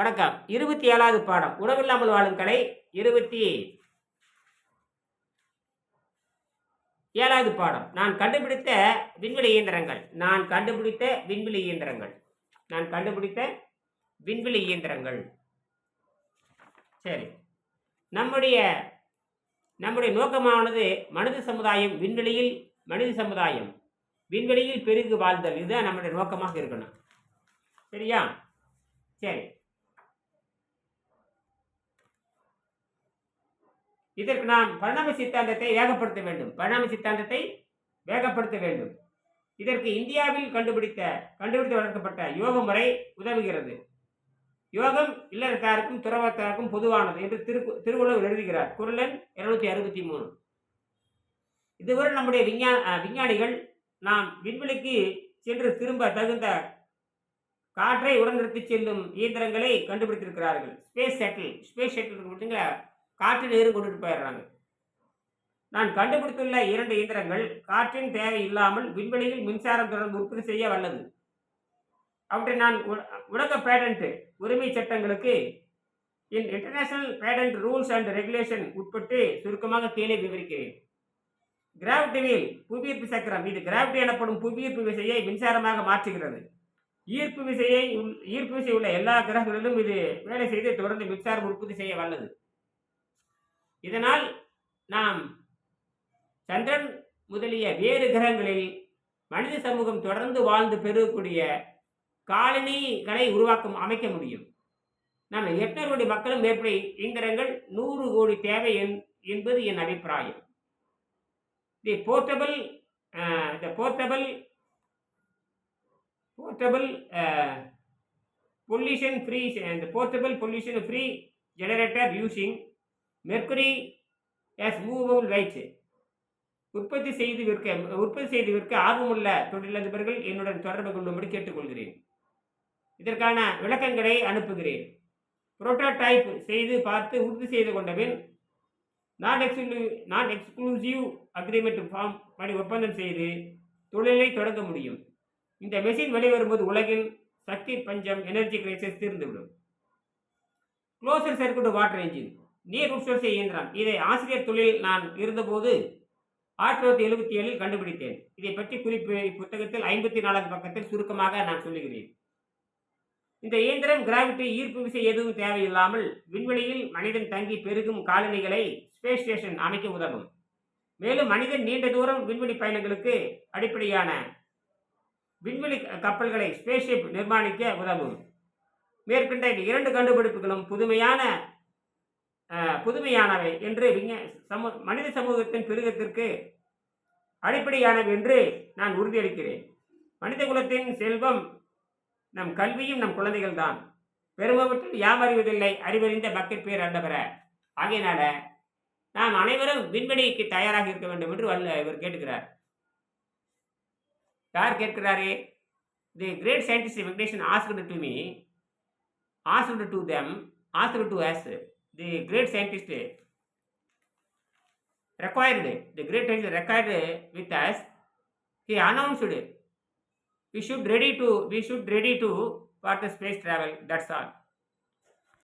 வணக்கம் இருபத்தி ஏழாவது பாடம் உணவில்லாமல் வாழும் கலை இருபத்தி ஏழாவது பாடம் நான் கண்டுபிடித்த விண்வெளி இயந்திரங்கள் நான் கண்டுபிடித்த விண்வெளி இயந்திரங்கள் நான் கண்டுபிடித்த விண்வெளி இயந்திரங்கள் சரி நம்முடைய நம்முடைய நோக்கமானது மனித சமுதாயம் விண்வெளியில் மனித சமுதாயம் விண்வெளியில் பெருகு வாழ்தல் இதுதான் நம்முடைய நோக்கமாக இருக்கணும் சரியா சரி இதற்கு நாம் பரிணாம சித்தாந்தத்தை வேகப்படுத்த வேண்டும் பரிணாம சித்தாந்தத்தை வேகப்படுத்த வேண்டும் இதற்கு இந்தியாவில் கண்டுபிடித்த கண்டுபிடித்து வளர்க்கப்பட்ட யோக முறை உதவுகிறது யோகம் இல்லறத்தாருக்கும் துறவத்தாருக்கும் பொதுவானது என்று திரு திருவள்ளுவர் எழுதுகிறார் குரலன் இருநூத்தி அறுபத்தி மூணு இதுவரை நம்முடைய விஞ்ஞா விஞ்ஞானிகள் நாம் விண்வெளிக்கு சென்று திரும்ப தகுந்த காற்றை உடனிறுத்து செல்லும் இயந்திரங்களை கண்டுபிடித்திருக்கிறார்கள் ஸ்பேஸ் ஷட்டில் ஸ்பேஸ் ஷட்டில் பார்த்தீங்களா காற்றில் ஏறு கொண்டுட்டு போயிடுறாங்க நான் கண்டுபிடித்துள்ள இரண்டு இயந்திரங்கள் காற்றின் தேவை இல்லாமல் விண்வெளியில் மின்சாரம் தொடர்ந்து உற்பத்தி செய்ய வல்லது அவற்றை நான் உலக பேடண்ட் உரிமை சட்டங்களுக்கு in international patent rules and regulation உட்பட்டு சுருக்கமாக கீழே விவரிக்கிறேன் கிராவிட்டி வீல் புவியீர்ப்பு சக்கரம் இது கிராவிட்டி எனப்படும் புவியீர்ப்பு விசையை மின்சாரமாக மாற்றுகிறது ஈர்ப்பு விசையை ஈர்ப்பு விசை உள்ள எல்லா கிரகங்களிலும் இது வேலை செய்து தொடர்ந்து மின்சாரம் உற்பத்தி செய்ய வல்லது இதனால் நாம் சந்திரன் முதலிய வேறு கிரகங்களில் மனித சமூகம் தொடர்ந்து வாழ்ந்து பெறக்கூடிய காலனிகளை உருவாக்க அமைக்க முடியும் நம்ம எட்நூறு கோடி மக்களும் மேற்படி இயந்திரங்கள் நூறு கோடி தேவை என்பது என் அபிப்பிராயம் the portable the portable portable pollution free portable pollution free generator using mercury as movable weight உற்பத்தி செய்து விற்க உற்பத்தி செய்து விற்க ஆர்வமுள்ள தொழிலதிபர்கள் என்னுடன் தொடர்பு கொள்ளும்படி கேட்டுக்கொள்கிறேன் இதற்கான விளக்கங்களை அனுப்புகிறேன் புரோட்டோடைப் செய்து பார்த்து உறுதி செய்து கொண்ட பின் நான் எக்ஸ்க்ளூ நான் எக்ஸ்க்ளூசிவ் அக்ரிமெண்ட் ஃபார்ம் படி ஒப்பந்தம் செய்து தொழிலை தொடங்க முடியும் இந்த மெஷின் வெளிவரும்போது உலகில் சக்தி பஞ்சம் எனர்ஜி கிரைசஸ் தீர்ந்துவிடும் க்ளோசர் சர்க்குட் வாட்டர் என்ஜின் நீர் ரூட் இயந்திரம் இதை ஆசிரியர் தொழில் நான் இருந்தபோது ஆயிரத்தி தொள்ளாயிரத்தி எழுபத்தி ஏழில் கண்டுபிடித்தேன் இதை பற்றி குறிப்பு புத்தகத்தில் ஐம்பத்தி நாலாவது பக்கத்தில் சுருக்கமாக நான் சொல்லுகிறேன் இந்த இயந்திரம் கிராவிட்டி ஈர்ப்பு விசை எதுவும் தேவையில்லாமல் விண்வெளியில் மனிதன் தங்கி பெருகும் காலனிகளை ஸ்பேஸ் ஸ்டேஷன் அமைக்க உதவும் மேலும் மனிதன் நீண்ட தூரம் விண்வெளி பயணங்களுக்கு அடிப்படையான விண்வெளி கப்பல்களை ஸ்பேஸ் ஷிப் நிர்மாணிக்க உதவும் மேற்கண்ட இரண்டு கண்டுபிடிப்புகளும் புதுமையான புதுமையானவை என்று விஞ்ஞா சமூ மனித சமூகத்தின் பெருகத்திற்கு அடிப்படையானவை என்று நான் உறுதியளிக்கிறேன் மனித குலத்தின் செல்வம் நம் கல்வியும் நம் குழந்தைகள் தான் பெருமவற்றில் யாம் அறிவதில்லை அறிவறிந்த மக்கள் பேர் அண்டவர ஆகையினால நாம் அனைவரும் விண்வெளிக்கு தயாராக இருக்க வேண்டும் என்று வல்ல இவர் கேட்டுக்கிறார் யார் கேட்கிறாரே தி கிரேட் சயின்டிஸ்ட் வெங்கடேஷன் ஆசிரியர் டு மீ ஆசிரியர் டு தெம் ஆசிரியர் to us the great scientist required, the great scientist required with us, he announced we should ready to for the space travel, that's all.